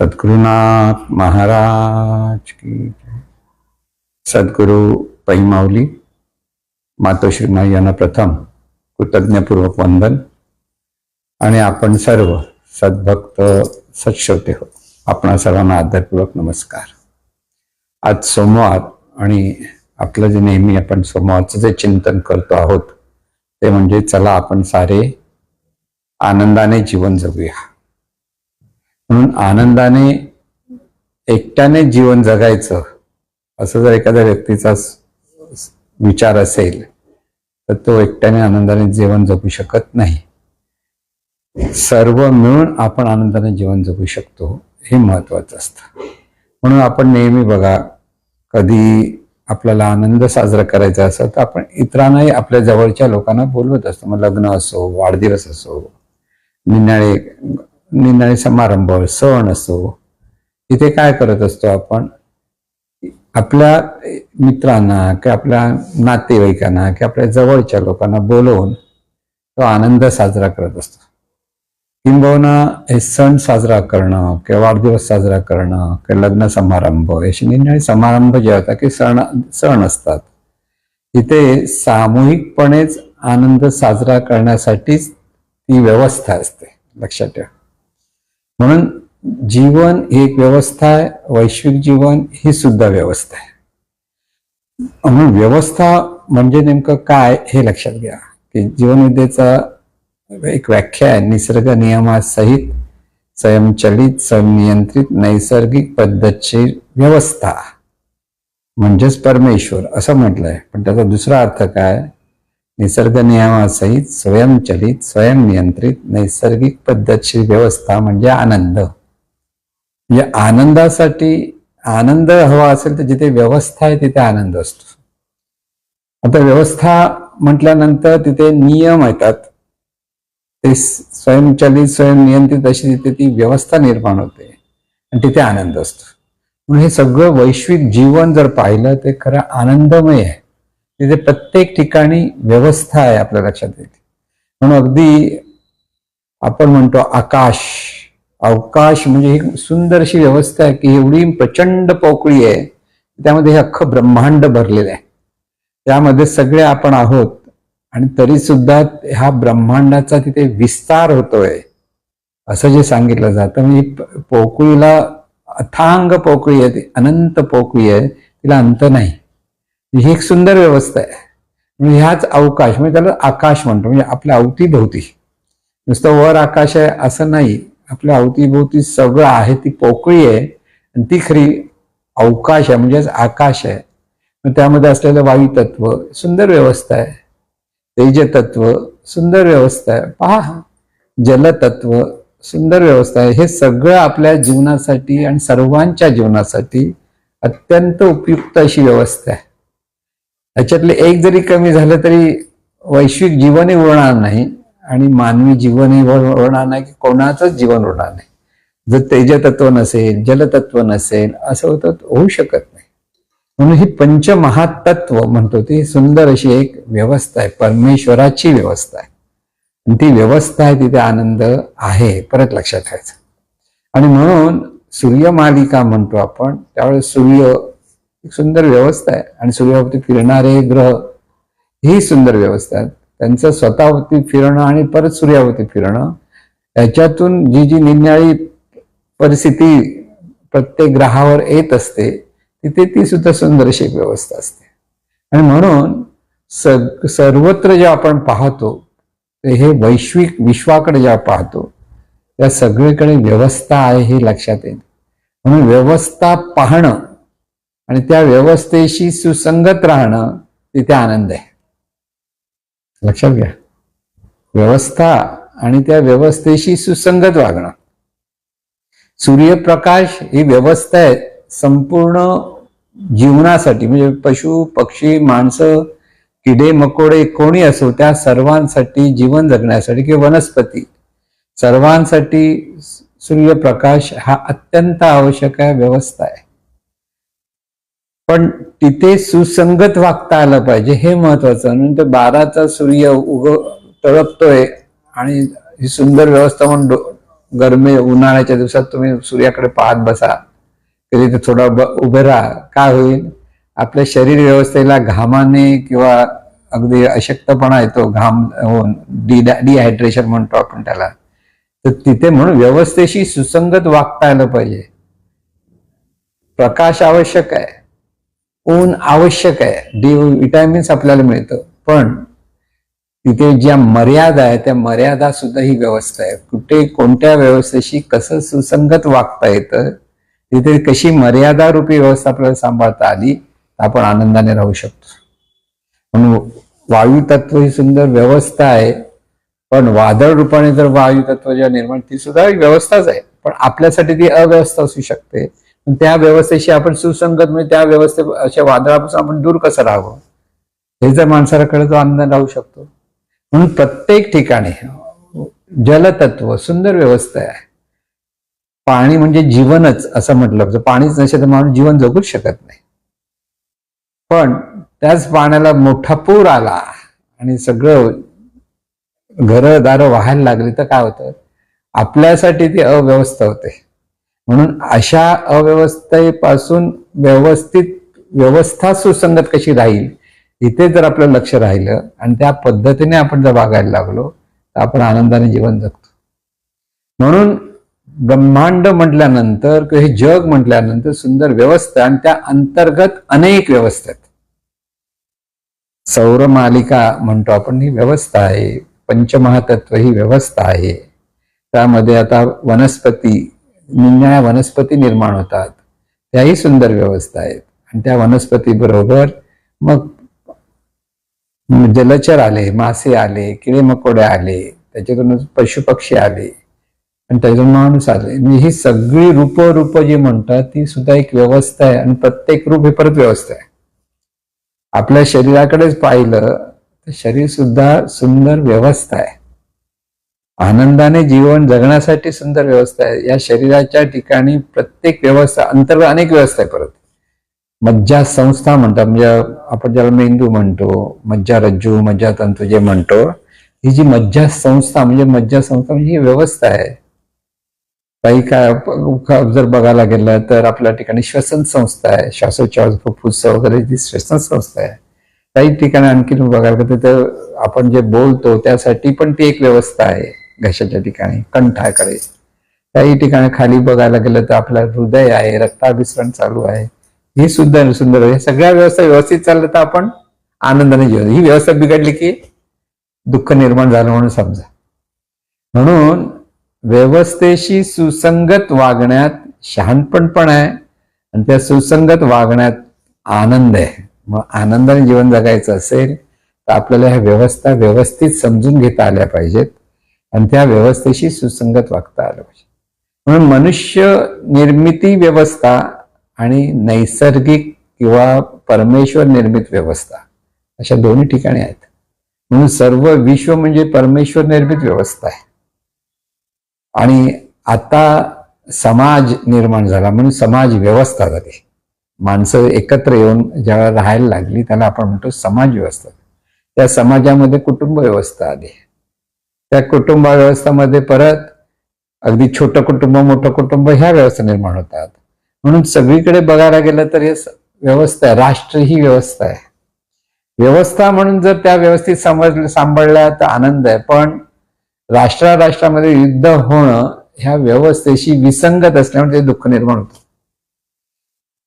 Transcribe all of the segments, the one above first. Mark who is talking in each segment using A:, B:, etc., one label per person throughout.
A: सद्गुरुनाथ महाराज की जय. सद्गुरु पैमावली मातोश्रीना यांना प्रथम कृतज्ञपूर्वक वंदन. आणि आपण सर्व सद्भक्त सत्श्रोते हो. आपणा सर्वांना आदरपूर्वक नमस्कार. आज सोमवार आणि आपलं जे नेहमी आपण सोमवारचं जे चिंतन करतो आहोत ते म्हणजे चला आपण सारे आनंदाने जीवन जगूया. म्हणून आनंदाने एकट्याने जीवन जगायचं असं जर एखाद्या व्यक्तीचा विचार असेल तर तो एकट्याने आनंदाने जीवन जगू शकत नाही. सर्व मिळून आपण आनंदाने जीवन जगू शकतो हे महत्वाचं असतं. म्हणून आपण नेहमी बघा कधी आपल्याला आनंद साजरा करायचा असेल तर आपण इतरांनाही आपल्या जवळच्या लोकांना बोलवत असतो. मग लग्न असो वाढदिवस असो निन्याळे निनाळे समारंभ सण असो. इथे काय करत असतो आपण? आपल्या मित्रांना किंवा आपल्या नातेवाईकांना किंवा आपल्या जवळच्या लोकांना बोलवून तो आनंद साजरा करत असतो. किंबहुना हे सण साजरा करणं किंवा वाढदिवस साजरा करणं किंवा लग्न समारंभ असे निरनिराळे समारंभ जे होतात की सण सण असतात. तिथे सामूहिकपणेच आनंद साजरा करण्यासाठीच ती व्यवस्था असते. लक्षात ठेवा. म्हणून जीवन ही एक व्यवस्था आहे वैश्विक जीवन ही सुद्धा व्यवस्था आहे. म्हणून व्यवस्था म्हणजे नेमकं काय हे लक्षात घ्या. की जीवनविद्येचा एक व्याख्या आहे निसर्ग नियमासहित स्वयंचलित स्वयंनियंत्रित नैसर्गिक पद्धतशीर व्यवस्था. म्हणजेच परमेश्वर असं म्हटलंय. पण त्याचा दुसरा अर्थ काय? निसर्ग नियमासहित स्वयंचलित स्वयंनियंत्रित नैसर्गिक पद्धतशीर व्यवस्था म्हणजे आनंद. म्हणजे आनंदासाठी आनंद हवा असेल तर जिथे व्यवस्था आहे तिथे आनंद असतो. आता व्यवस्था म्हटल्यानंतर तिथे नियम येतात. ते स्वयंचलित स्वयंनियंत्रित अशी तिथे ती व्यवस्था निर्माण होते. आणि तिथे आनंद असतो. म्हणून हे सगळं वैश्विक जीवन जर पाहिलं ते खरं आनंदमय आहे. तिथे प्रत्येक ठिकाणी व्यवस्था आहे आपल्या लक्षात येते. म्हणून अगदी आपण म्हणतो आकाश अवकाश म्हणजे ही सुंदर अशी व्यवस्था आहे की एवढी प्रचंड पोकळी आहे त्यामध्ये हे अख्खं ब्रह्मांड भरलेलं आहे. त्यामध्ये सगळे आपण आहोत आणि तरी सुद्धा ह्या ब्रह्मांडाचा तिथे विस्तार होतोय असं जे सांगितलं जातं. म्हणजे पोकळीला अथांग पोकळी आहे ती अनंत पोकळी आहे तिला अंत नाही. ही एक सुंदर व्यवस्था आहे. म्हणजे ह्याच अवकाश म्हणजे त्याला आकाश म्हणतो म्हणजे आपल्या अवतीभोवती. नुसतं वर आकाश आहे असं नाही. आपल्या अवतीभोवती सगळं आहे ती पोकळी आहे आणि ती खरी अवकाश आहे म्हणजेच आकाश आहे. मग त्यामध्ये असलेलं वायू तत्व सुंदर व्यवस्था आहे. तेज तत्व सुंदर व्यवस्था आहे. पहा जलतत्व सुंदर व्यवस्था आहे. हे सगळं आपल्या जीवनासाठी आणि सर्वांच्या जीवनासाठी अत्यंत उपयुक्त अशी व्यवस्था आहे. याच्यातले एक जरी कमी झालं तरी वैश्विक जीवनही उरणार नाही आणि मानवी जीवनही उरणार नाही की कोणाचंच जीवन उरणार नाही. जर तेजतत्व नसेल जलतत्व नसेल असं होतं होऊ शकत नाही. म्हणून ही पंचमहातत्व म्हणतो ती सुंदर अशी एक व्यवस्था आहे परमेश्वराची व्यवस्था आहे. आणि ती व्यवस्था आहे तिथे आनंद आहे परत लक्षात ठेवायचं. आणि म्हणून सूर्यमालिका म्हणतो आपण त्यावेळेस सूर्य एक सुंदर व्यवस्था आहे. आणि सूर्यावरती फिरणारे ग्रह ही सुंदर व्यवस्था आहे त्यांचं स्वतःवरती फिरणं आणि परत सूर्यावरती फिरणं याच्यातून जी जी निन्याळी परिस्थिती प्रत्येक ग्रहावर येत असते तिथे ती सुद्धा सुंदर अशी एक व्यवस्था असते. आणि म्हणून सग सर्वत्र जे आपण पाहतो ते हे वैश्विक विश्वाकडे जेव्हा पाहतो त्या सगळीकडे व्यवस्था आहे हे लक्षात येईल. म्हणून व्यवस्था पाहणं आणि त्या व्यवस्थेशी सुसंगत राहणं तिथे आनंद आहे. लक्षात घ्या. व्यवस्था आणि त्या व्यवस्थेशी सुसंगत वागणं. सूर्यप्रकाश ही व्यवस्था आहे संपूर्ण जीवनासाठी म्हणजे पशु पक्षी माणसं किडे मकोडे कोणी असो त्या सर्वांसाठी जीवन जगण्यासाठी किंवा वनस्पती सर्वांसाठी सूर्यप्रकाश हा अत्यंत आवश्यक आहे व्यवस्था आहे. पण तिथे सुसंगत वागता आलं पाहिजे हे महत्वाचं. म्हणून ते बाराचा सूर्य उग तळपतोय आणि ही सुंदर व्यवस्था म्हणून गरमे गरमी उन्हाळ्याच्या दिवसात तुम्ही सूर्याकडे पाहत बसा. तरी ते थोडा उभे राहा. काय होईल? आपल्या शरीर व्यवस्थेला घामाने किंवा अगदी अशक्तपणा येतो. घाम होऊन डी डिहायड्रेशन म्हणतो आपण त्याला. तर तिथे म्हणून व्यवस्थेशी सुसंगत वागता आलं पाहिजे. प्रकाश आवश्यक आहे. ऊन आवश्यक आहे. डी विटॅमिन्स आपल्याला मिळतं. पण तिथे ज्या मर्यादा आहे त्या मर्यादा सुद्धा ही व्यवस्था आहे. कुठे कोणत्या व्यवस्थेशी कसं सुसंगत वागता येतं तिथे कशी मर्यादा रूपी व्यवस्था आपल्याला सांभाळता आली आपण आनंदाने राहू शकतो. म्हणून वायू तत्व ही सुंदर व्यवस्था आहे. पण वादळ रूपाने जर वायू तत्व जेव्हा निर्माण ती सुद्धा एक व्यवस्थाच आहे. पण आपल्यासाठी ती अव्यवस्था असू शकते. त्या व्यवस्थेशी आपण सुसंगत म्हणजे त्या व्यवस्थे अशा वादळापासून आपण दूर कसं राहावं? हे जर माणसाला कळत तो आनंद राहू शकतो. म्हणून प्रत्येक ठिकाणी जलतत्व सुंदर व्यवस्था आहे. पाणी म्हणजे जीवनच असं म्हटलं पाणीच नसेल तर माणूस जीवन जगूच शकत नाही. पण त्याच पाण्याला मोठा पूर आला आणि सगळं घरं दारं व्हायला लागली तर काय होतं? आपल्यासाठी ती अव्यवस्था होते. म्हणून अशा अव्यवस्थेपासून व्यवस्थित व्यवस्था सुसंगत कशी राहील इथे जर आपलं लक्ष राहिलं आणि त्या पद्धतीने आपण जर वागायला लागलो तर आपण आनंदाने जीवन जगतो. म्हणून ब्रह्मांड म्हटल्यानंतर किंवा हे जग म्हटल्यानंतर सुंदर व्यवस्था आणि त्या अंतर्गत अनेक व्यवस्था आहेत. सौर मालिका म्हणतो आपण ही व्यवस्था आहे. पंचमहातत्व ही व्यवस्था आहे. त्यामध्ये आता वनस्पती निम्या वनस्पती निर्माण होतात. त्याही सुंदर व्यवस्था आहेत. आणि त्या वनस्पती बरोबर मग जलचर आले मासे आले किडे मकोडे आले त्याच्यातून पशुपक्षी आले. आणि त्याच्यातून माणूस आले म्हणजे ही सगळी रूप रूप जी म्हणतात ती सुद्धा एक व्यवस्था आहे आणि प्रत्येक रूप हे परत व्यवस्था आहे. आपल्या शरीराकडेच पाहिलं तर शरीर सुद्धा सुंदर व्यवस्था आहे. आनंदाने जीवन जगण्यासाठी सुंदर व्यवस्था आहे. या शरीराच्या ठिकाणी प्रत्येक व्यवस्था अंतर्गत अनेक व्यवस्था आहे परत. मज्जा संस्था म्हणतात म्हणजे आपण ज्याला मेंदू म्हणतो मज्जा रज्जू मज्जा तंतू जे म्हणतो ही जी मज्जा संस्था म्हणजे मज्जा संस्था म्हणजे ही व्यवस्था आहे. काही काय जर बघायला गेलं तर आपल्या ठिकाणी श्वसन संस्था आहे. श्वासोच्छवास फुफ्फुस वगैरे जी श्वसन संस्था आहे. काही ठिकाणी आणखी बघायला गेलं तर आपण जे बोलतो त्यासाठी पण ती एक व्यवस्था आहे. घशाच्या ठिकाणी कंठाकडे. काही ठिकाणी खाली बघायला गेलं तर आपलं हृदय आहे रक्ताभिसरण चालू आहे. ही सुद्धा सुंदर आहे. सगळ्या व्यवस्था व्यवस्थित चाललं तर आपण आनंदाने जीवन. ही व्यवस्था बिघडली की दुःख निर्माण झालं म्हणून समजा. म्हणून व्यवस्थेशी सुसंगत वागण्यात शहाणपण पण आहे आणि त्या सुसंगत वागण्यात आनंद आहे. मग आनंदाने जीवन जगायचं असेल तर आपल्याला ह्या व्यवस्था व्यवस्थित समजून घेता आल्या पाहिजेत. आणि त्या व्यवस्थेशी सुसंगत वागता आलं पाहिजे. म्हणून मनुष्य निर्मिती व्यवस्था आणि नैसर्गिक किंवा परमेश्वर निर्मित व्यवस्था अशा दोन्ही ठिकाणी आहेत. म्हणून सर्व विश्व म्हणजे परमेश्वर निर्मित व्यवस्था आहे. आणि आता समाज निर्माण झाला म्हणून समाज व्यवस्था झाली. माणसं एकत्र येऊन ज्यावेळेला राहायला लागली त्याला आपण म्हणतो समाज व्यवस्था. त्या समाजामध्ये कुटुंब व्यवस्था आली. त्या कुटुंब व्यवस्थामध्ये परत अगदी छोटं कुटुंब मोठं कुटुंब ह्या व्यवस्था निर्माण होतात. म्हणून सगळीकडे बघायला गेलं तर हे व्यवस्था आहे राष्ट्र ही व्यवस्था आहे. व्यवस्था म्हणून जर त्या व्यवस्थित समज सांभाळल्या तर आनंद आहे पण राष्ट्रा राष्ट्रामध्ये युद्ध होणं ह्या व्यवस्थेशी विसंगत असल्यामुळे ते दुःख निर्माण होतं.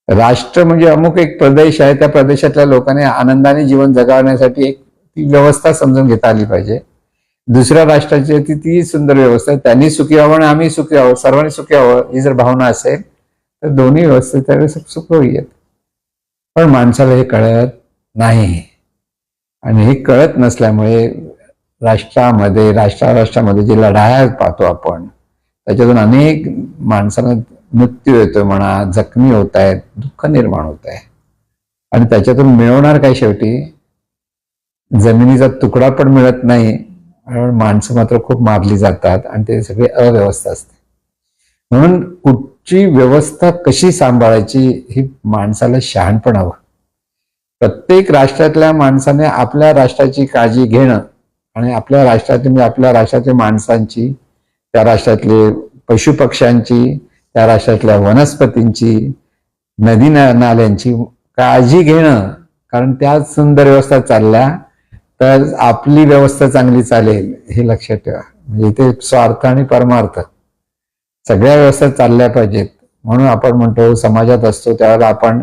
A: राष्ट्र म्हणजे अमुक एक प्रदेश आहे त्या प्रदेशातल्या लोकांनी आनंदाने जीवन जगवण्यासाठी एक ती व्यवस्था समजून घेता आली पाहिजे. दुसऱ्या राष्ट्राची ती ती सुंदर व्यवस्था आहे. त्यांनी सुखी व्हावं आणि आम्ही सुखी व्हावं. सर्वांनी सुखी व्हावं ही जर भावना असेल तर दोन्ही व्यवस्थित त्यावेळेस सुख होईल पण माणसाला हे कळत नाही. आणि हे कळत नसल्यामुळे राष्ट्रामध्ये राष्ट्रा राष्ट्रामध्ये जे लढाया पाहतो आपण त्याच्यातून अनेक माणसांना मृत्यू येतोय म्हणा जखमी होत आहेत दुःख निर्माण होत आहे. आणि त्याच्यातून मिळवणार काय शेवटी? जमिनीचा तुकडा पण मिळत नाही. माणसं मात्र खूप मारली जातात आणि ते सगळी अव्यवस्था असते. म्हणून कुठची व्यवस्था कशी सांभाळायची ही माणसाला शहाणपण हवं प्रत्येक राष्ट्रातल्या माणसाने आपल्या राष्ट्राची काळजी घेणं आणि आपल्या राष्ट्रातील म्हणजे आपल्या राष्ट्रातील माणसांची त्या राष्ट्रातले पशुपक्ष्यांची त्या राष्ट्रातल्या वनस्पतींची नदी ना- नाल्यांची काळजी घेणं. कारण त्या सुंदर व्यवस्था चालल्या तर आपली व्यवस्था चांगली चालेल हे लक्षात ठेवा. म्हणजे इथे स्वार्थ आणि परमार्थ सगळ्या व्यवस्था चालल्या पाहिजेत. म्हणून आपण म्हणतो समाजात असतो त्यावेळेला आपण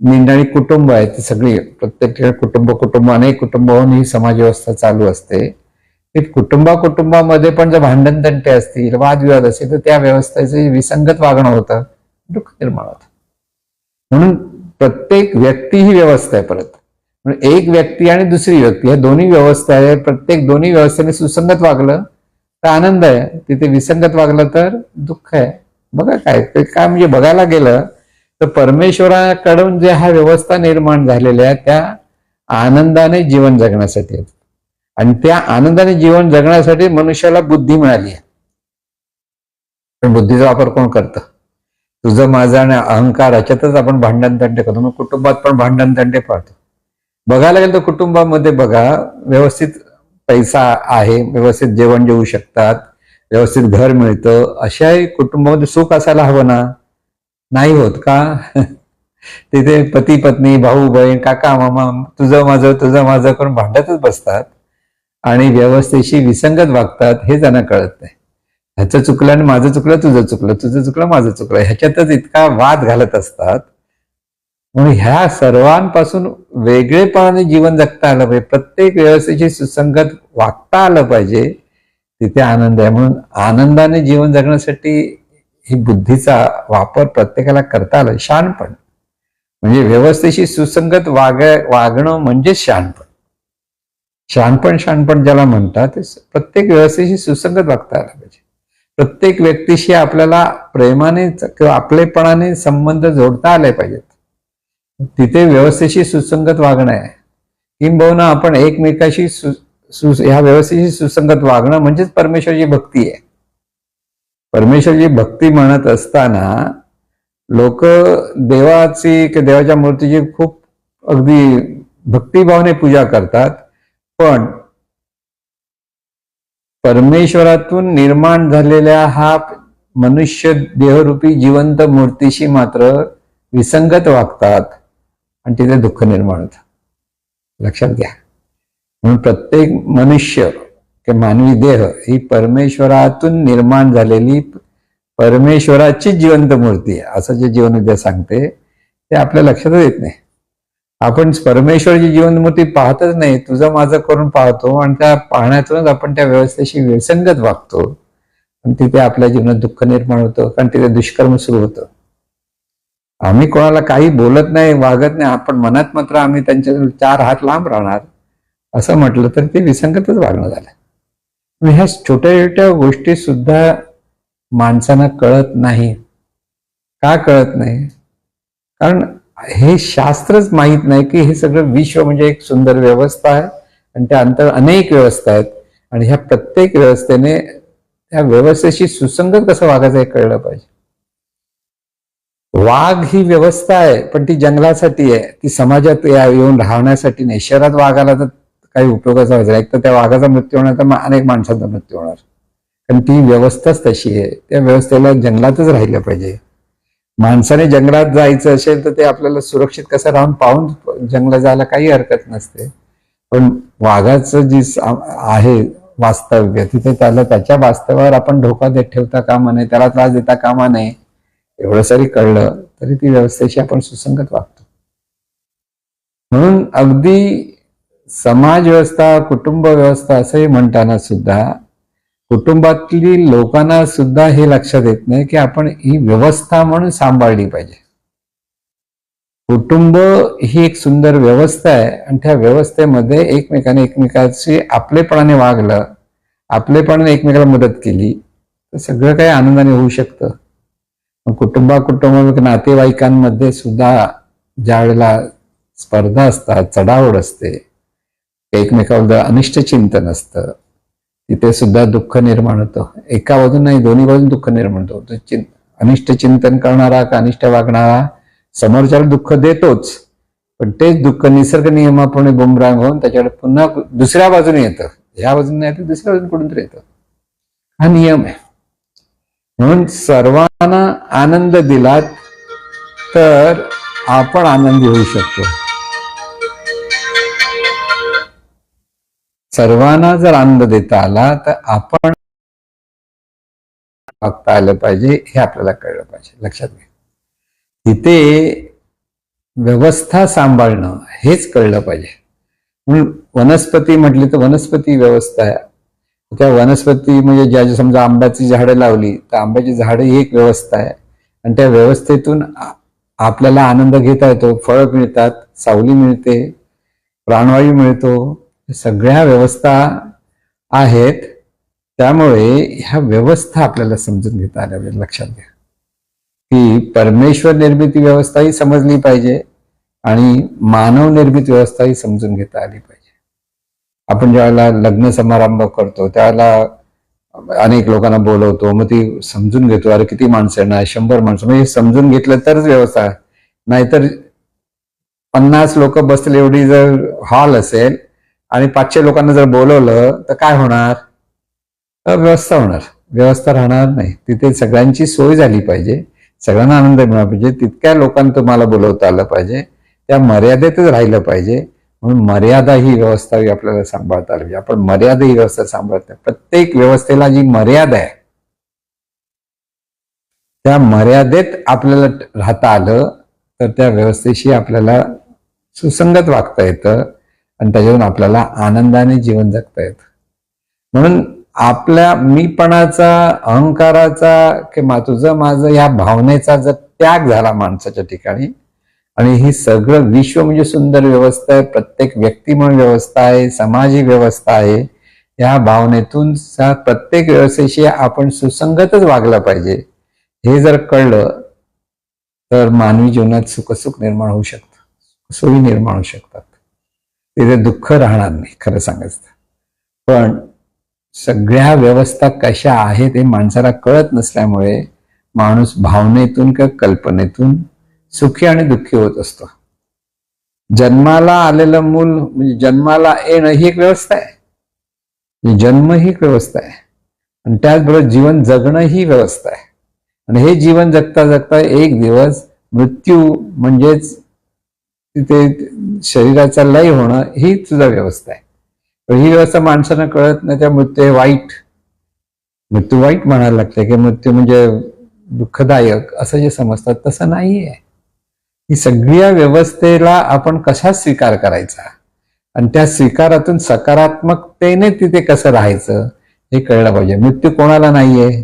A: निंदाणी कुटुंब आहे ती सगळी प्रत्येक ठिकाणी कुटुंब कुटुंब अनेक कुटुंब होऊन ही समाज व्यवस्था चालू असते. कुटुंबा कुटुंबामध्ये पण जर भांडण तंटे असतील वादविवाद असतील तर त्या व्यवस्थेचे विसंगत वागणं होतं दुःख निर्माण होतं. म्हणून प्रत्येक व्यक्ती ही व्यवस्था आहे परत. एक व्यक्ती आणि दुसरी व्यक्ती या दोन्ही व्यवस्था आहे. प्रत्येक दोन्ही व्यवस्थेने सुसंगत वागलं तर आनंद आहे. तिथे विसंगत वागलं तर दुःख आहे. बघा काय ते काय म्हणजे बघायला गेलं तर परमेश्वराकडून जे हा व्यवस्था निर्माण झालेल्या आहेत त्या आनंदाने जीवन जगण्यासाठी आहेत. आणि त्या आनंदाने जीवन जगण्यासाठी मनुष्याला बुद्धी मिळाली आहे. पण बुद्धीचा वापर कोण करतं? तुझं माझं आणि अहंकार याच्यातच आपण भांडणतंडे करतो. मग कुटुंबात पण भांडण तंटे पाहतो बघायला गेलं तर कुटुंबामध्ये बघा व्यवस्थित पैसा आहे व्यवस्थित जेवण जेवू शकतात व्यवस्थित घर मिळतं अशाही कुटुंबामध्ये सुख असायला हवं ना? नाही होत का? तिथे पती पत्नी भाऊ बहीण काका मामा तुझं माझं तुझं माझं करून भांडतच बसतात आणि व्यवस्थेशी विसंगत वागतात हे त्यांना कळत नाही. ह्याचं चुकलं आणि माझं चुकलं तुझं चुकलं तुझं चुकलं माझं चुकलं ह्याच्यातच इतका वाद घालत असतात. म्हणून ह्या सर्वांपासून वेगळेपणाने जीवन जगता आलं पाहिजे. प्रत्येक व्यवस्थेशी सुसंगत वागता आलं पाहिजे तिथे आनंद आहे. म्हणून आनंदाने जीवन जगण्यासाठी ही बुद्धीचा वापर प्रत्येकाला करता आला शानपण. म्हणजे व्यवस्थेशी सुसंगत वाग वागणं म्हणजेच शहाणपण शहाणपण शहाणपण ज्याला म्हणतात ते प्रत्येक व्यवस्थेशी सुसंगत वागता आलं पाहिजे. प्रत्येक व्यक्तीशी आपल्याला प्रेमाने किंवा आपलेपणाने संबंध जोडता आले पाहिजेत. तिथे व्यवस्थेशी सुसंगत वागणं आहे. किंबहुना आपण एकमेकाशी ह्या व्यवस्थेशी सुसंगत वागणं म्हणजेच परमेश्वरची भक्ती आहे. परमेश्वरची भक्ती म्हणत असताना लोक देवाची किंवा देवाच्या मूर्तीची खूप अगदी भक्तिभावने पूजा करतात. पण परमेश्वरातून निर्माण झालेल्या हा मनुष्य देहरूपी जिवंत मूर्तीशी मात्र विसंगत वागतात. आणि तिथे दुःख निर्माण होतं. लक्षात घ्या. म्हणून प्रत्येक मनुष्य किंवा मानवी देह ही परमेश्वरातून निर्माण झालेली परमेश्वराची जिवंत मूर्ती आहे. असं जे जीवन उद्या सांगते ते आपल्या लक्षातच येत नाही. आपण परमेश्वरची जीवन मूर्ती पाहतच नाही. तुझं माझं करून पाहतो आणि त्या पाहण्यातूनच आपण त्या व्यवस्थेशी विसंगत वागतो. आणि तिथे आपल्या जीवनात दुःख निर्माण होतं कारण तिथे दुष्कर्म सुरू होतं. आम्ही कोणाला काही बोलत नाही वागत नाही आपण मनात मात्र आम्ही त्यांच्या चार हात लांब राहणार असं म्हटलं तर ते विसंगतच वागणं झालं. ह्या छोट्या छोट्या गोष्टी सुद्धा माणसांना कळत नाही. का कळत नाही? कारण हे शास्त्रच माहीत नाही की हे सगळं विश्व म्हणजे एक सुंदर व्यवस्था आहे आणि त्या अंतर अनेक व्यवस्था आहेत आणि ह्या प्रत्येक व्यवस्थेने त्या व्यवस्थेशी सुसंगत कसं वागायचं हे कळलं पाहिजे. वाघ ही व्यवस्था आहे पण ती जंगलासाठी आहे. ती समाजात येऊन राहण्यासाठी नाही. शहरात वाघाला तर काही उपयोगाचा व्हायचा एक तर त्या वाघाचा मृत्यू होणार तर अनेक माणसांचा मृत्यू होणार. कारण ती व्यवस्थाच तशी आहे. त्या व्यवस्थेला जंगलातच राहिलं पाहिजे. माणसाने जंगलात जायचं असेल तर ते आपल्याला सुरक्षित कसं राहून पाहून जंगलात जायला काही हरकत नसते. पण वाघाचं जी आहे वास्तव्य तिथे त्याला त्याच्या वास्तवावर आपण धोका देत ठेवता कामा नये. त्याला त्रास देता कामा नये. एवढं जरी कळलं तरी ती व्यवस्थेशी आपण सुसंगत वागतो. म्हणून अगदी समाज व्यवस्था कुटुंब व्यवस्था असंही म्हणताना सुद्धा कुटुंबातली लोकांना सुद्धा हे लक्षात येत नाही की आपण ही व्यवस्था म्हणून सांभाळली पाहिजे. कुटुंब ही एक सुंदर व्यवस्था आहे आणि त्या व्यवस्थेमध्ये एकमेकाने एकमेकाशी आपलेपणाने वागलं आपलेपणाने एकमेकाला मदत केली तर सगळं काही आनंदाने होऊ शकतं. कुटुंबा कुटुंब नातेवाईकांमध्ये सुद्धा ज्या वेळेला स्पर्धा असतात चढावड असते एकमेकाबद्दल अनिष्ट चिंतन असतं तिथे सुद्धा दुःख निर्माण होतं. एका बाजून नाही दोन्ही बाजून दुःख निर्माण होतं. चिं अनिष्ट चिंतन करणारा का अनिष्ट वागणारा समोरच्याला दुःख देतोच पण तेच दुःख निसर्ग नियमाप्रमाणे बुमरांग होऊन त्याच्याकडे पुन्हा दुसऱ्या बाजूने येतं. ह्या बाजूने नाही तर दुसऱ्या बाजून कुठून तरी येतं. हा नियम आहे. म्हणून सर्वांना आनंद दिलात तर आपण आनंदी होऊ शकतो. सर्वांना जर आनंद देता आला तर आपण बघता आलं पाहिजे हे आपल्याला कळलं पाहिजे. लक्षात घ्या. इथे व्यवस्था सांभाळणं हेच कळलं पाहिजे. म्हणून वनस्पती म्हटली तर वनस्पती व्यवस्था आहे. त्या वनस्पती म्हणजे ज्या ज्या समजा आंब्याची झाडं लावली तर आंब्याची झाडं ही एक व्यवस्था आहे. आणि त्या व्यवस्थेतून आपल्याला आनंद घेता येतो फळ मिळतात सावली मिळते प्राणवायू मिळतो. सगळ्या व्यवस्था आहेत. त्यामुळे ह्या व्यवस्था आपल्याला समजून घेता आल्या पाहिजे लक्षात घ्या. की परमेश्वर निर्मिती व्यवस्था ही समजली पाहिजे आणि मानव निर्मित व्यवस्था ही समजून घेता आली पाहिजे. आपण ज्यावेळेला लग्न समारंभ करतो त्यावेळेला अनेक लोकांना बोलवतो मग ती समजून घेतो अरे किती माणसं येणार शंभर माणसं. म्हणजे समजून घेतलं तरच व्यवस्था नाहीतर पन्नास लोक बसतील एवढी जर हॉल असेल आणि पाचशे लोकांना जर बोलवलं तर काय होणार? व्यवस्था होणार. व्यवस्था राहणार नाही. तिथे सगळ्यांची सोय झाली पाहिजे. सगळ्यांना आनंद मिळाला पाहिजे. तितक्या लोकांना तुम्हाला बोलवता आलं पाहिजे. त्या मर्यादेतच राहिलं पाहिजे. म्हणून मर्यादा ही व्यवस्था ही आपल्याला सांभाळता आली पाहिजे. आपण मर्यादा ही व्यवस्था सांभाळत नाही. प्रत्येक व्यवस्थेला जी मर्यादा आहे त्या मर्यादेत आपल्याला राहता आलं तर त्या व्यवस्थेशी आपल्याला सुसंगत वागता येतं आणि त्याच्यातून आपल्याला आनंदाने जीवन जगता येतं. म्हणून आपल्या मीपणाचा अहंकाराचा किंवा तुझं माझं या भावनेचा जर त्याग झाला माणसाच्या ठिकाणी आणि ही सगळं विश्व म्हणजे सुंदर व्यवस्था आहे प्रत्येक व्यक्ती म्हणून व्यवस्था आहे सामाजिक व्यवस्था आहे. या भावनेतून प्रत्येक व्यवस्थेशी आपण सुसंगतच वागलं पाहिजे. हे जर कळलं तर मानवी जीवनात सुखसुख निर्माण होऊ शकतं सोयी निर्माण होऊ शकतात. तिथे दुःख राहणार नाही खरं सांगायचं पण सगळ्या व्यवस्था कशा आहेत हे माणसाला कळत नसल्यामुळे माणूस भावनेतून किंवा कल्पनेतून सुखी आणि दुःखी होत असतो. जन्माला आलेलं मूल म्हणजे जन्माला येणं ही एक व्यवस्था आहे. म्हणजे जन्म ही एक व्यवस्था आहे. आणि त्याचबरोबर जीवन जगणं ही व्यवस्था आहे. आणि हे जीवन जगता जगता एक दिवस मृत्यू म्हणजेच तिथे शरीराचा लय होणं ही सुद्धा व्यवस्था आहे. पण ही व्यवस्था माणसानं कळत नाही त्या मृत्यू हे वाईट. मृत्यू वाईट म्हणायला लागते की मृत्यू म्हणजे दुःखदायक असं जे समजतात तसं नाहीये. ही सगळ्या व्यवस्थेला आपण कशा स्वीकार करायचा? आणि त्या स्वीकारातून सकारात्मकतेने तिथे कसं राहायचं हे कळलं पाहिजे. मृत्यू कोणाला नाहीये?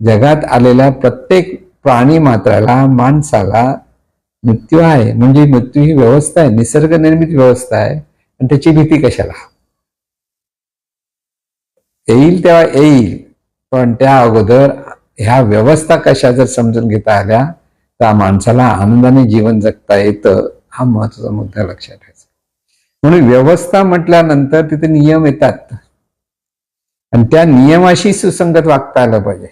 A: जगात आलेल्या प्रत्येक प्राणी मात्राला माणसाला मृत्यू आहे. म्हणजे मृत्यू ही व्यवस्था आहे निसर्ग निर्मित व्यवस्था आहे. आणि त्याची भीती कशाला? येईल तेव्हा येईल. पण त्या अगोदर ह्या व्यवस्था कशा जर समजून घेता आल्या त्या माणसाला आनंदाने जीवन जगता येतं हा महत्त्वाचा मुद्दा लक्षात ठेवायचा. म्हणून व्यवस्था म्हटल्यानंतर तिथे नियम येतात. आणि त्या नियमाशी सुसंगत वागता आलं पाहिजे.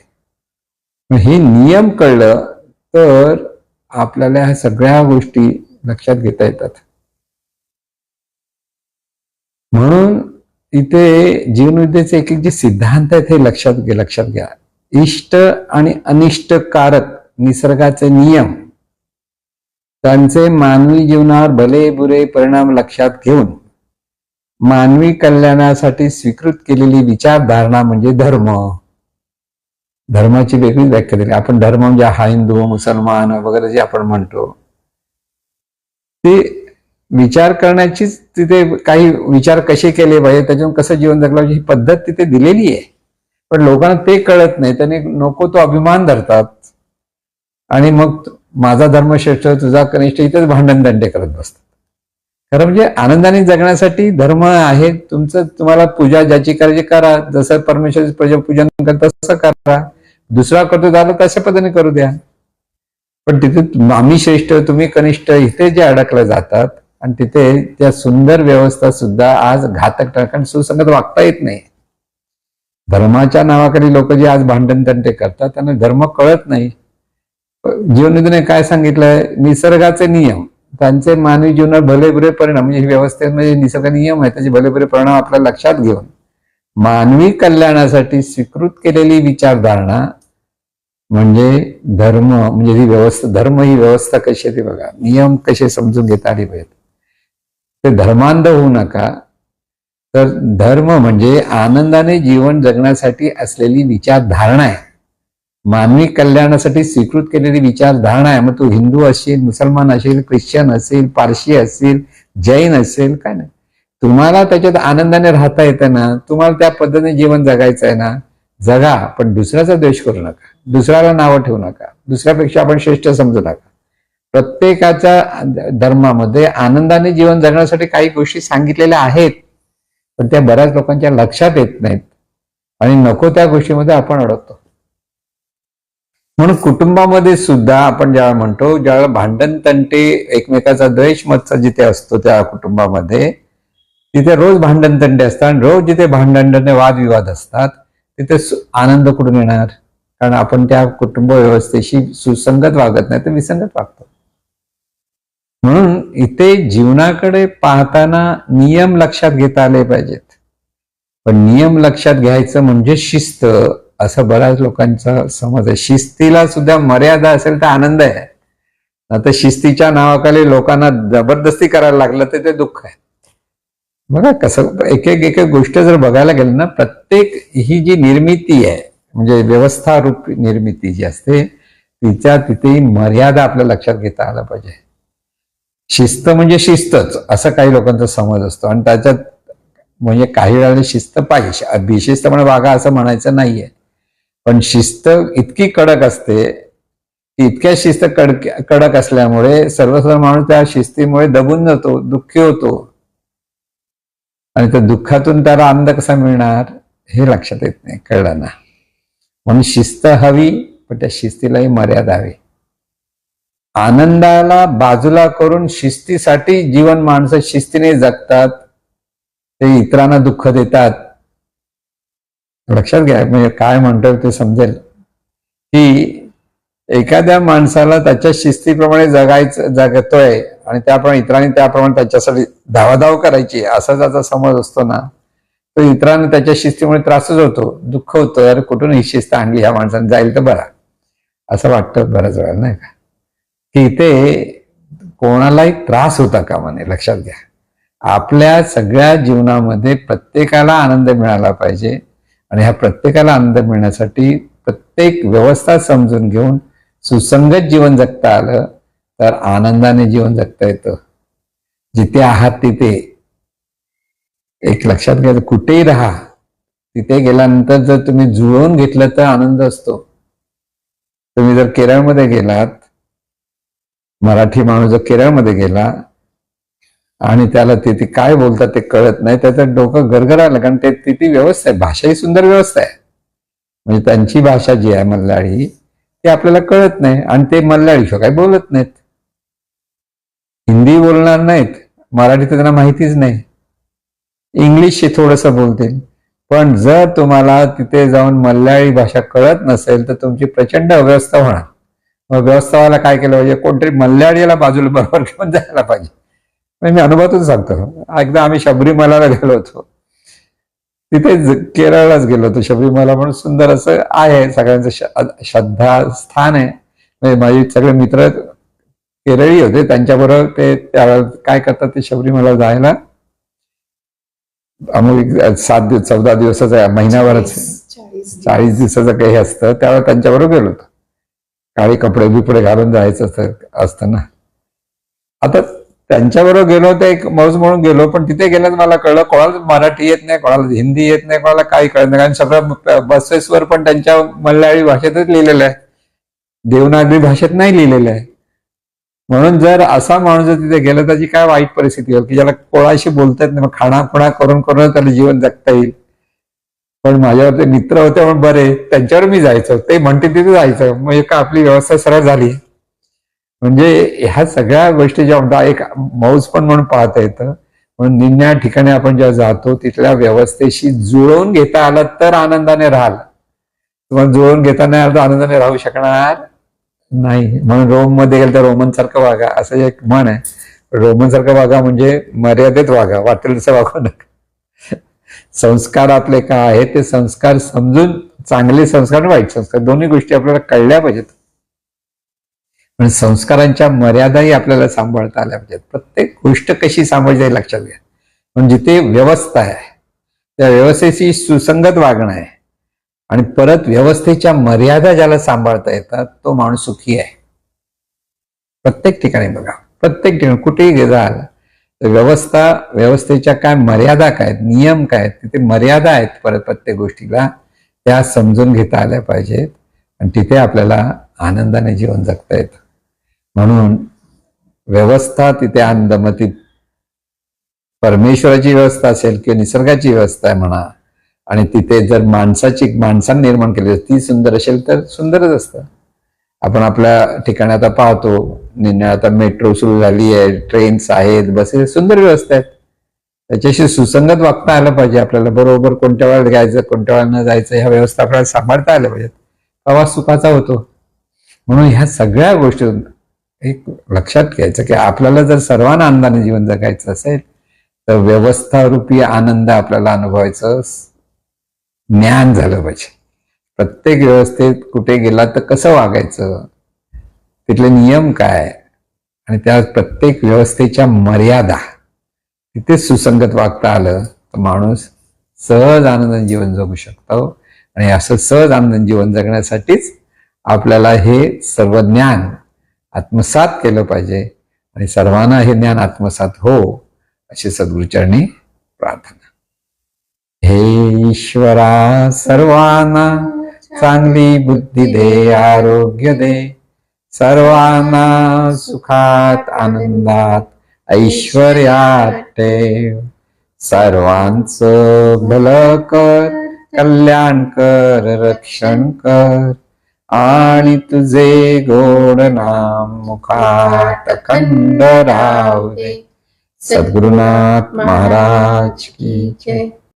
A: हे नियम कळलं तर आपल्याला ह्या सगळ्या गोष्टी लक्षात घेता येतात. म्हणून इथे जीवनविद्येचे एक एक जे सिद्धांत आहेत हे लक्षात घे लक्षात घ्या. इष्ट आणि अनिष्ट कारक निसर्गाचे नियम. त्यांचे मानवी जीवनावर भले बुरे परिणाम लक्षात घेऊन मानवी कल्याणासाठी स्वीकृत केलेली विचारधारणा म्हणजे धर्म. धर्माची वेगळी व्याख्या दिली. आपण धर्म म्हणजे हा हिंदू मुसलमान वगैरे जे आपण म्हणतो. ते विचार करण्याचीच तिथे काही विचार कसे केले पाहिजे त्याच्यावर कसं जीवन जगलं पाहिजे ही पद्धत तिथे दिलेली आहे. पण लोकांना ते कळत नाही. त्याने नको तो अभिमान धरतात. आणि मग माझा धर्म श्रेष्ठ तुझा कनिष्ठ इथेच भांडण दंडे करत बसतात. खरं म्हणजे आनंदाने जगण्यासाठी धर्म आहे. तुमचं तुम्हाला पूजा ज्याची करायची करा. जसं परमेश्वराचं प्रजा पूजन करता तसं करा. दुसरा करतो झालं तशा पद्धतीने करू द्या. पण तिथे आम्ही श्रेष्ठ तुम्ही कनिष्ठ इथे जे अडकले जातात आणि तिथे त्या सुंदर व्यवस्था सुद्धा आज घातक कारण सुसंगत वागता येत नाही. धर्माच्या नावाखाली लोक जे आज भांडण तंटे करतात त्यांना धर्म कळत नाही. जीवनविधीने काय सांगितलंय? निसर्गाचे नियम. त्यांचे मानवी जीवनात भले बुरे परिणाम म्हणजे व्यवस्थेत व्यवस्थेमध्ये निसर्ग नियम आहे त्याचे भले बुरे परिणाम आपल्या लक्षात घेऊन. मानवी कल्याणासाठी स्वीकृत केलेली विचारधारणा म्हणजे धर्म म्हणजे ही व्यवस्था धर्म ही व्यवस्था कशी आहे ती बघा. नियम कसे समजून घेता आले पाहिजेत. ते धर्मांध होऊ नका. तर धर्म म्हणजे आनंदाने जीवन जगण्यासाठी असलेली विचारधारणा आहे. मानवी कल्याणासाठी स्वीकृत केलेली विचारधारणा आहे. मग तू हिंदू असेल मुसलमान असेल ख्रिश्चन असेल पारशी असेल जैन असेल काय नाही. तुम्हाला त्याच्यात आनंदाने राहता येतं ना तुम्हाला त्या पद्धतीने जीवन जगायचं आहे ना जगा पण दुसऱ्याचा द्वेष करू नका. दुसऱ्याला नावं ठेवू नका. दुसऱ्यापेक्षा आपण श्रेष्ठ समजू नका. प्रत्येकाच्या धर्मामध्ये आनंदाने जीवन जगण्यासाठी काही गोष्टी सांगितलेल्या आहेत पण त्या बऱ्याच लोकांच्या लक्षात येत नाहीत. आणि नको त्या गोष्टीमध्ये आपण अडकतो. म्हणून कुटुंबामध्ये सुद्धा आपण ज्यावेळेला म्हणतो ज्यावेळेला भांडण तंटे एकमेकाचा द्वेष मत्सा जिथे असतो त्या कुटुंबामध्ये तिथे रोज भांडण तंटे असतात आणि रोज जिथे भांडण वादविवाद असतात तिथे आनंद कुठून येणार? कारण आपण त्या कुटुंब व्यवस्थेशी सुसंगत वागत नाही तर विसंगत वागतो. म्हणून इथे जीवनाकडे पाहताना नियम लक्षात घेता आले पाहिजेत. पण नियम लक्षात घ्यायचं म्हणजे शिस्त. असं बऱ्याच लोकांचा समज आहे. शिस्तीला सुद्धा मर्यादा असेल तर आनंद आहे. आता शिस्तीच्या नावाखाली लोकांना जबरदस्ती करायला लागलं तर ते दुःख आहे. बघा कसं एक एक एक एक गोष्ट जर बघायला गेलं ना प्रत्येक ही जी निर्मिती आहे म्हणजे व्यवस्था रूप निर्मिती जी असते तिच्या तिथे मर्यादा आपल्या लक्षात घेता आला पाहिजे. शिस्त म्हणजे शिस्तच असं काही लोकांचा समज असतो. आणि त्याच्यात म्हणजे काही वेळाने शिस्त पाहिजे. बेशिस्तपणे म्हणजे वागा असं म्हणायचं नाहीये. पण शिस्त इतकी कडक असते की इतक्या शिस्त कडक कडक असल्यामुळे सर्वसाधारण माणूस त्या शिस्तीमुळे दबून जातो दुःखी होतो. आणि त्या दुःखातून त्याला आनंद कसा मिळणार हे लक्षात येत नाही कळलं ना. म्हणून शिस्त हवी पण त्या शिस्तीलाही मर्यादा हवी. आनंदाला बाजूला करून शिस्तीसाठी जीवन माणसं शिस्तीने जगतात ते इतरांना दुःख देतात लक्षात घ्या म्हणजे काय म्हणतोय ते समजेल. की एखाद्या माणसाला त्याच्या शिस्तीप्रमाणे जगायचं जगतोय आणि त्याप्रमाणे इतरांनी त्याप्रमाणे त्याच्यासाठी धावाधाव करायची असा त्याचा समज असतो ना तो इतरांना त्याच्या शिस्तीमुळे त्रासच होतो दुःख होतं अरे कुठून ही शिस्त आणली ह्या माणसाने जाईल तर बरा. असं वाटतं बऱ्याच वेळा नाही का? की ते कोणालाही त्रास होता कामा नये लक्षात घ्या. आपल्या सगळ्या जीवनामध्ये प्रत्येकाला आनंद मिळाला पाहिजे. आणि ह्या प्रत्येकाला आनंद मिळण्यासाठी प्रत्येक व्यवस्था समजून घेऊन सुसंगत जीवन जगता आलं तर आनंदाने जीवन जगता येतं. जिथे आहात तिथे. एक लक्षात घ्यायचं कुठेही राहा तिथे गेल्यानंतर जर तुम्ही जुळवून घेतलं तर आनंद असतो. तुम्ही जर केरळमध्ये गेलात मराठी माणूस जर केरळमध्ये गेला आणि त्याला तिथे काय बोलतात ते कळत नाही. त्याचं डोकं गरगरायला कारण ते तिथे व्यवस्था आहे. भाषा ही सुंदर व्यवस्था आहे. म्हणजे त्यांची भाषा जी आहे मल्याळी ती आपल्याला कळत नाही. आणि ते मल्याळीशिवाय काही बोलत नाहीत. हिंदी बोलणार नाहीत. मराठी तर त्यांना माहितीच नाही. इंग्लिश थोडंसं बोलतील. पण जर तुम्हाला तिथे जाऊन मल्याळी भाषा कळत नसेल तर तुमची प्रचंड अव्यवस्था होणार. मग व्यवस्थावाला काय केलं पाहिजे? कोणतरी मल्याळीला बाजूला बरोबर घेऊन जायला पाहिजे. मी अनुभवातून सांगतो. एकदा आम्ही शबरीमलाला गेलो होतो. तिथे केरळलाच गेलो होतो शबरीमला म्हणून सुंदर असं आहे सगळ्यांचं श्रद्धा स्थान आहे. म्हणजे माझे सगळे मित्र केरळी होते त्यांच्याबरोबर ते काय करतात ते शबरीमला जायला? अमुक सात दिवस चौदा दिवसाचा महिन्याभरच.
B: चाळीस
A: चाळीस दिवसाचं काही असतं त्यावेळेला त्यांच्याबरोबर गेलो होतो. काळे कपडे बिपडे घालून जायचं असतं असतं ना. आता त्यांच्याबरोबर गेलो ते एक मौज म्हणून गेलो पण तिथे गेल्यास मला कळलं कोणाला मराठी येत नाही कोणाला हिंदी येत नाही कोणाला काही कळत नाही कारण सगळं बसेसवर पण त्यांच्या मल्याळी भाषेतच लिहिलेलं आहे. देवनागरी भाषेत नाही लिहिलेलं आहे. म्हणून जर असा माणूस जर तिथे गेला त्याची काय वाईट परिस्थिती होईल की ज्याला कोणाशी बोलता येत नाही मग खाणाखुणा करून करून त्याला जीवन जगता येईल. पण माझ्यावर ते मित्र होते म्हणून बरे त्यांच्यावर मी जायचं ते म्हणते तिथे जायचं म्हणजे का आपली व्यवस्था सरळ झाली. म्हणजे ह्या सगळ्या गोष्टी ज्या म्हणतात एक मौज पण म्हणून पाहता येतं. म्हणून निम्या ठिकाणी आपण जेव्हा जातो तिथल्या व्यवस्थेशी जुळवून घेता आलं तर आनंदाने राहाल. तुम्हाला जुळवून घेता नाही आलं तर आनंदाने राहू शकणार नाही. म्हणून रोममध्ये गेलं तर रोमन सारखं वागा असं एक म्हण आहे. रोमन सारखं वागा म्हणजे मर्यादेत वागा वाटेल तसं वागू नका. संस्कार आपले काय आहे ते संस्कार समजून चांगले संस्कार आणि वाईट संस्कार दोन्ही गोष्टी आपल्याला कळल्या पाहिजेत. पण संस्कारांच्या मर्यादाही आपल्याला सांभाळता आल्या पाहिजेत. प्रत्येक गोष्ट कशी सांभाळायची हे लक्षात घ्या. पण जिथे व्यवस्था आहे त्या व्यवस्थेशी सुसंगत वागणं आहे. आणि परत व्यवस्थेच्या मर्यादा ज्याला सांभाळता येतात तो माणूस सुखी आहे. प्रत्येक ठिकाणी बघा. प्रत्येक ठिकाणी कुठेही जाल तर व्यवस्था व्यवस्थेच्या काय मर्यादा काय आहेत, नियम काय आहेत, तिथे मर्यादा आहेत परत प्रत्येक गोष्टीला. त्या समजून घेता आल्या पाहिजेत. आणि तिथे आपल्याला आनंदाने जीवन जगता येतं. म्हणून व्यवस्था तिथे अंदमती परमेश्वराची व्यवस्था असेल किंवा निसर्गाची व्यवस्था आहे म्हणा आणि तिथे जर माणसाची माणसाने निर्माण केली ती सुंदर असेल तर सुंदरच असतं. आपण आपल्या ठिकाणी आता पाहतो निन्ने आता मेट्रो सुरू झाली आहे ट्रेन्स आहेत बसेस सुंदर व्यवस्था आहेत. त्याच्याशी सुसंगत वागता आलं पाहिजे आपल्याला बरोबर कोणत्या वेळेला घ्यायचं कोणत्या वेळेला न जायचं ह्या व्यवस्था आपल्याला सांभाळता आल्या पाहिजेत. प्रवास सुखाचा होतो. म्हणून ह्या सगळ्या गोष्टी एक लक्षात घ्यायचं की आपल्याला जर सर्वांना आनंदाने जीवन जगायचं असेल तर व्यवस्थारूपी आनंद आपल्याला अनुभवायचं ज्ञान झालं पाहिजे. प्रत्येक व्यवस्थेत कुठे गेला तर कसं वागायचं? तिथले नियम काय? आणि त्या प्रत्येक व्यवस्थेच्या मर्यादा. तिथे सुसंगत वागता आलं तर माणूस सहज आनंद जीवन जगू शकतो. आणि असं सहज आनंद जीवन जगण्यासाठीच आपल्याला हे सर्व ज्ञान आत्मसात केलं पाहिजे आणि सर्वांना हे ज्ञान आत्मसात हो अशी सद्गुरुचरणी प्रार्थना. हे ईश्वरा सर्वांना चांगली बुद्धी दे आरोग्य दे. सर्वांना सुखात आनंदात ऐश्वर्यात ठेव. सर्वांचं भलं कर कल्याण कर रक्षण कर. आणि तुझे गोड नाम मुखात कंद राहू दे सद्गुरुनाथ महाराज की
B: जय.